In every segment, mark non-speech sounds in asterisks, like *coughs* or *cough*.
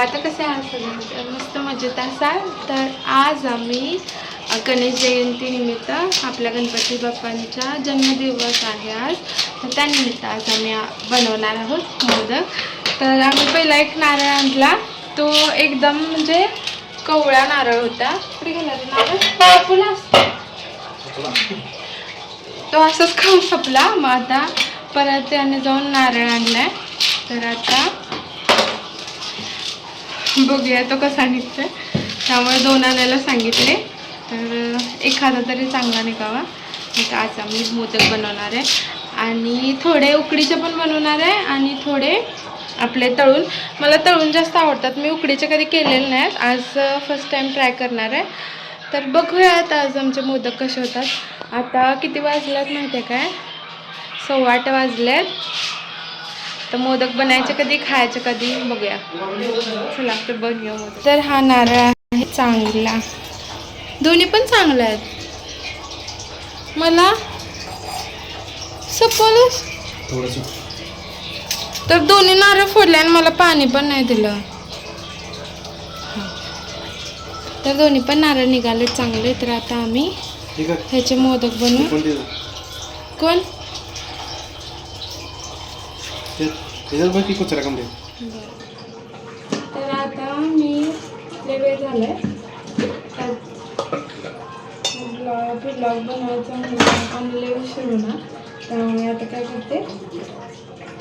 आता कसे आहात सगळे? मस्त मजेत असाल? तर आज आम्ही गणेश जयंतीनिमित्त आपल्या गणपती बाप्पांचा जन्मदिवस आहे आज. तर त्यानिमित्त आज आम्ही बनवणार आहोत मोदक. तर आम्ही पहिला एक नारळ आणला. तो एकदम म्हणजे कवळा नारळ होता. कुठे गेला नारळ? तो असंच खाऊन सपला मग आता परत त्याने जाऊन नारळ आणलाय. तर आता *laughs* बघूया तो कसा निघतोय. त्यामुळे दोन आणायला सांगितले. तर एखादा तरी चांगला निघावा. तर आज आम्ही मोदक बनवणार आहे. आणि थोडे उकडीचे पण बनवणार आहे आणि थोडे आपले तळून. मला तळून जास्त आवडतात. मी उकडीचे कधी केलेले नाहीत. आज फर्स्ट टाईम ट्राय करणार आहे. तर बघूयात आज आमचे मोदक कसे होतात. आता किती वाजल्यात माहिती आहे काय? सव्वा आठ वाजल्यात तर मोदक बनायचे कधी खायचे कधी बघूया. चला तर बनवूया मोदक. तर हा नारळ आहे चांगला. दोन्ही पण चांगले आहेत. मला सपोज तर दोन्ही नारळ फोडले आणि मला पाणी पण नाही दिलं. तर दोन्ही पण नारळ निघाले चांगले तर आता आम्ही ह्याचे मोदक बनवू. कोण? त्याच्यात बघ की कुचरा कमरे तर आता मी लय वेळ झालाय. ब्लॉग ब्लॉग बनवायचा म्हणून लय उशीर होणार. त्यामुळे आता काय करते?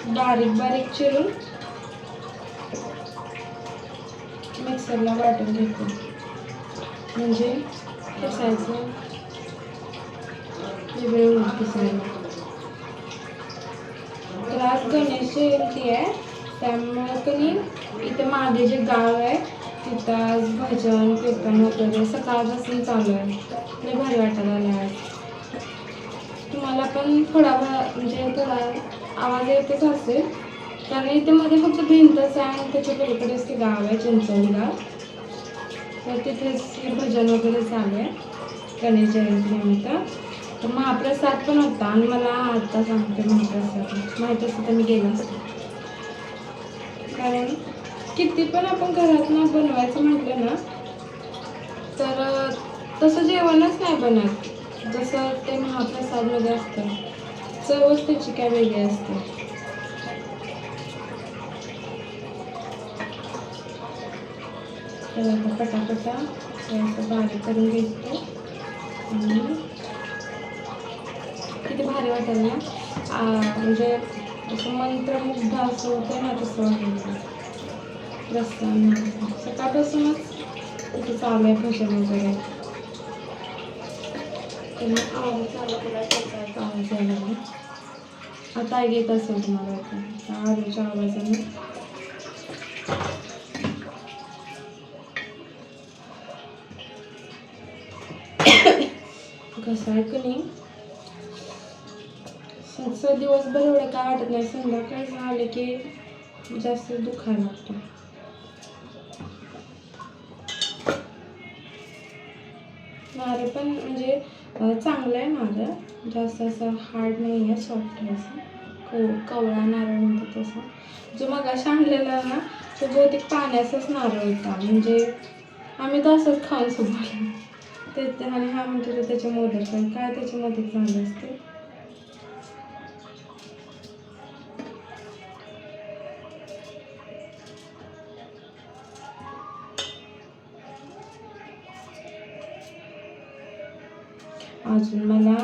बारीक बारीक चिरून मिक्सरला वाटून घेते. म्हणजे पिसायचं वेगळे होईल पिसायला तर आज गणेश जयंती आहे. त्यामुळे कधी इथं मागे जे गाव आहे तिथं आज भजन कीर्तन वगैरे सकाळपासून चालू आहे. लय भारी वाटत आलं आज. तुम्हाला पण थोडा म्हणजे थोडा आवाज येतच असेल. कारण इथे मध्ये फक्त भिंतच आहे आणि त्याच्या पलीकडेच ते गाव आहे चिंचोली गाव. तर तिथेच भजन वगैरे चालू आहे. गणेश जयंतीनिमित्त तर महाप्रसाद पण होता आणि मला आता सांगते महाप्रसाद माहीत असतं तर मी गेलं कारण किती पण आपण घरात ना बनवायचं म्हटलं ना तर तसं जेवणच नाही बनत. जसं ते महाप्रसादमध्ये असतं. चवच त्याची काय वेगळी असते. तर आता पटापटा हे बारीक करून घेतो. आणि भारी वाटेल ना. म्हणजे असं मंत्रमुग्ध असं होतं ना तसं वाटेल. प्रसन्न सकाळपासूनच तिथे चालू आहे भजन वगैरे. त्यांना आवाज चालू केला त्याचा आवाज यायला लागला. आता येत असेल तुम्हाला वाटतं त्या आरूच्या आवाजाने. *coughs* कसं आहे का नाही? असं दिवसभर एवढं काय वाटत नाही. संध्याकाळी झाले की जास्त दुखायला लागतं. नारळ पण म्हणजे चांगलं आहे नारळ जास्त असं हार्ड नाही आहे सॉफ्ट आहे असं. कव कवळा नारळ म्हणतात तसं. जो मगाशी आणलेला ना तो बहुतेक पाण्याचाच नारळ होता. म्हणजे आम्ही तो असंच खाऊन सुद्धा ते आणि हा म्हणतो त्याच्या त्याचे मोदक काय त्याचे मोदक चांगले असते? अजून मला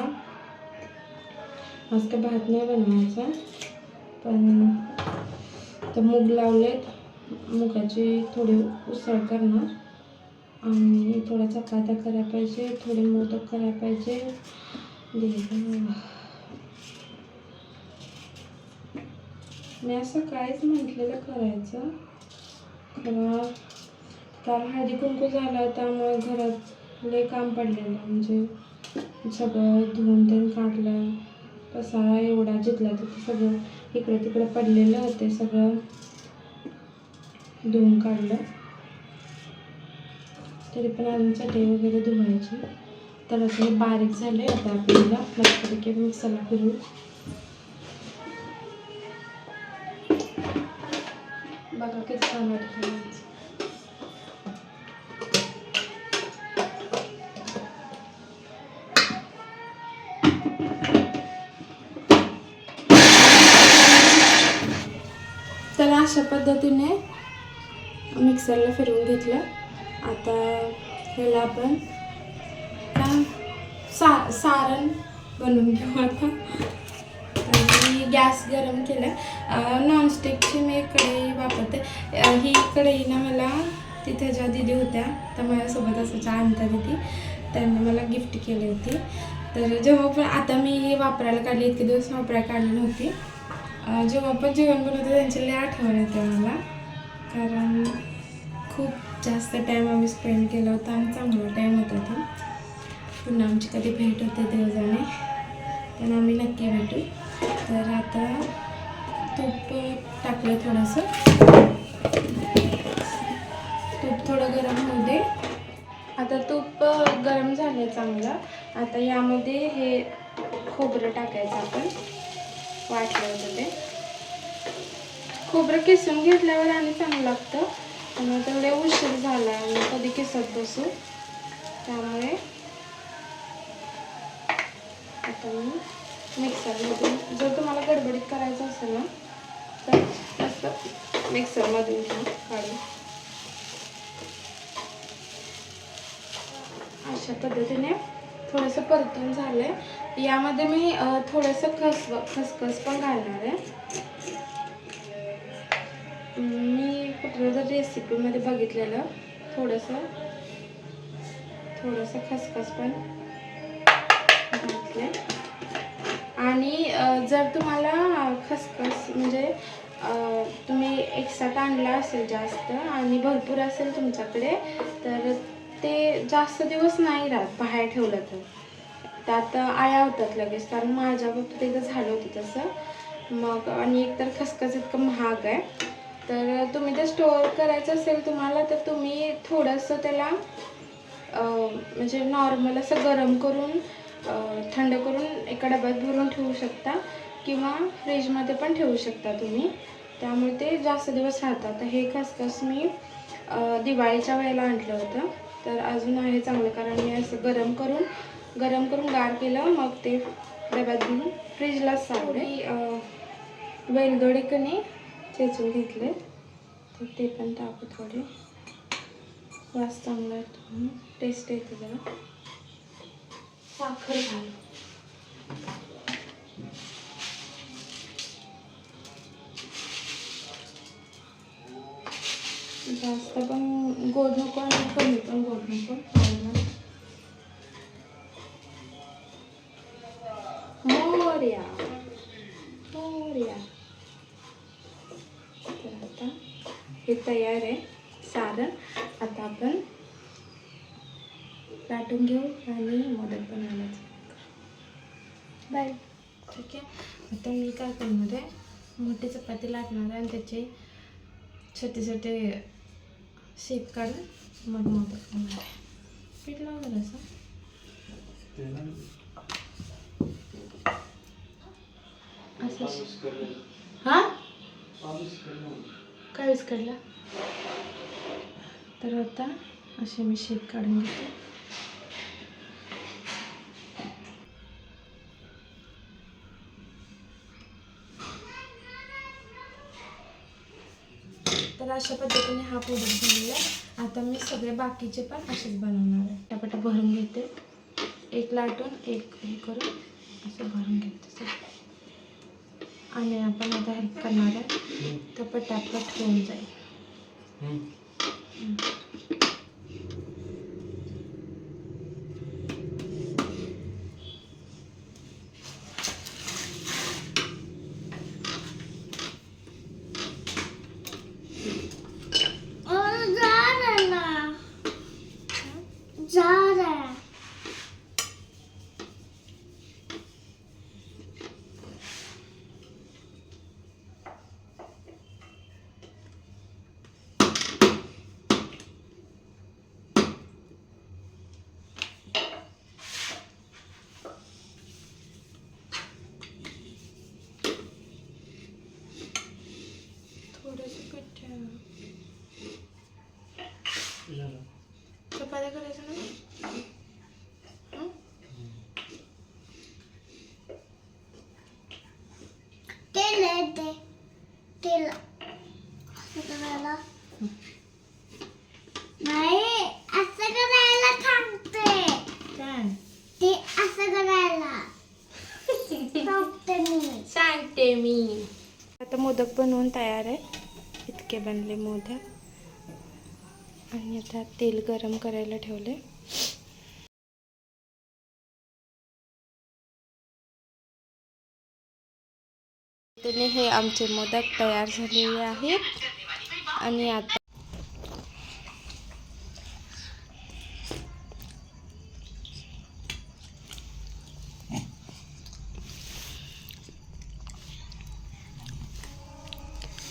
आज काय भात नाही बनवायचा पण तर मूग लावलेत. मुगाची थोडी उसळ करणार. आणि थोड्या चपात्या करायला पाहिजे थोडे मोदक करायला पाहिजे. मी असं काहीच म्हटलेलं करायचं. खरं काल हळदी कुंकू झाला त्यामुळे घरात लय काम पडलेलं म्हणजे सगळं धुवून ते काढलं पसारा एवढा जिथला तिथं सगळं इकडे तिकडे पडलेलं होते सगळं धुवून काढलं. तरी पण अजून चटई वगैरे धुवायची. तर असं हे बारीक झाले आता आपल्याला मस्तपैकी मिक्सरला फिरवू. बघा किती छान वाटतं अशा पद्धतीने मिक्सरला फिरवून घेतलं. आता ह्याला आपण सा सारण बनवून घेऊ आता. आणि गॅस गरम केला. नॉनस्टिकची मी कढई वापरते. ही कढई ना मला तिथे ज्या दिदी होत्या त्या माझ्यासोबत असायच्या आणता दिदी त्यांनी मला गिफ्ट केली होती. तर जेव्हा पण आता मी ही वापरायला काढली इतके दिवस वापरायला काढली नव्हती. जेव्हा पण जेवण बनवतो त्यांची लई आठवण येते मला कारण खूप जास्त टाईम आम्ही स्पेंड केला होता आणि चांगला टाईम होता तो. पुन्हा आमची कधी भेट होते देवजाने पण आम्ही नक्की भेटू. तर आता तूप टाकलं थोडंसं. तूप थोडं गरम होऊ दे. आता तूप गरम झालं चांगलं. आता यामध्ये हे खोबरं टाकायचं आपण. वाटलं होतं ते. खोबरं किसून घेतल्यावर आणि चांगलं लागतं. त्यामुळे तेवढे उशीर झाला आणि कधी किसत बसू. त्यामुळे आता मी मिक्सरमधून जर तुम्हाला गडबडीत करायचं असेल ना तर असं मिक्सरमधून घ्या काढून. अशा पद्धतीने थोडंसं परतून झालं आहे यामध्ये मी थोडंसं खस खसखस पण घालणार आहे. मी कुठल्या जर रेसिपीमध्ये बघितलेलं थोडंसं थोडंसं खसखस पण घातले आणि जर तुम्हाला खसखस म्हणजे तुम्ही एक्स्ट्रा आणला असेल जास्त आणि भरपूर असेल तुमच्याकडे तर ते जास्त दिवस नाही राहत बाहेर ठेवलं तर. त्यात आळ्या होतात लगेच कारण माझ्या बाबतीत एकदा झालं होतं तसं. मग आणि एकतर खसखस इतकं महाग आहे. तर तुम्ही ते स्टोअर करायचं असेल तुम्हाला तर तुम्ही थोडंसं त्याला म्हणजे नॉर्मल असं गरम करून थंड करून एका डब्यात भरून ठेवू शकता किंवा फ्रीजमध्ये पण ठेवू शकता तुम्ही. त्यामुळे ते जास्त दिवस राहतात. तर हे खसखस मी दिवाळीच्या वेळेला आणलं होतं. तर अजून आहे चांगलं कारण मी असं गरम करून गरम करून गार केलं मग ते डब्यात घेऊन फ्रीजला सावडे वेलदोडे कने चेचून घेतले. तर ते पण टाकू थोडे. वास चांगला येतो टेस्ट येते जरा. साखर घाल. जास्त पण गोड नको आणि कमी पण गोड नको. मोर्या मोर्या तर आता हे तयार आहे. सारण आता आपण लाटून घेऊ आणि मोदक बनवायला बाय ठीक आहे. आता मी काय करणार आहे मोठी चपाती लाटणार आहे आणि त्याचे छोटे छोटे शेप काढून मग मोदक बनवणार आहे. पीठ लाव जरा असं हां? काय विस्कडला तर आता असे मी शेप काढून घेते. तर अशा पद्धतीने हा प्रोडक्ट बनवला. आहे आता मी सगळे बाकीचे पण असेच बनवणार आहे. टपाटा भरून घेते. एक लाटून एक हे करून असं भरून घेते सगळं. आणि आपण आता हेल्प करणार आहे. तर पटापट होऊन जाईल थोडंसं पीठ ठेवा चपात्या करायचं ना हं? नाही असं करायला. सांगते काय? ते असं करायला. सांगते मी. सांगते मी. आता मोदक बनवून तयार आहे. इतके बनले मोदक. आणि आता तेल गरम करायला ठेवले त्याने हे आमचे मोदक तयार झालेले आहेत. आणि आता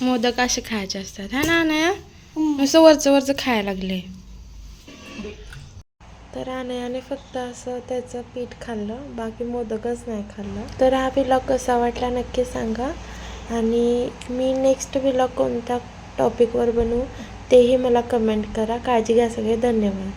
मोदक असे खायचे असतात. हा ना नुसतं वरचं वरचं खायला लागले. तर अनयाने फक्त असं त्याचं पीठ खाल्लं बाकी मोदकच नाही खाल्लं. तर हा व्लॉग कसा वाटला नक्की सांगा. आणि मी नेक्स्ट व्लॉग कोणत्या टॉपिकवर बनवू तेही मला कमेंट करा. काळजी घ्या सगळे. धन्यवाद.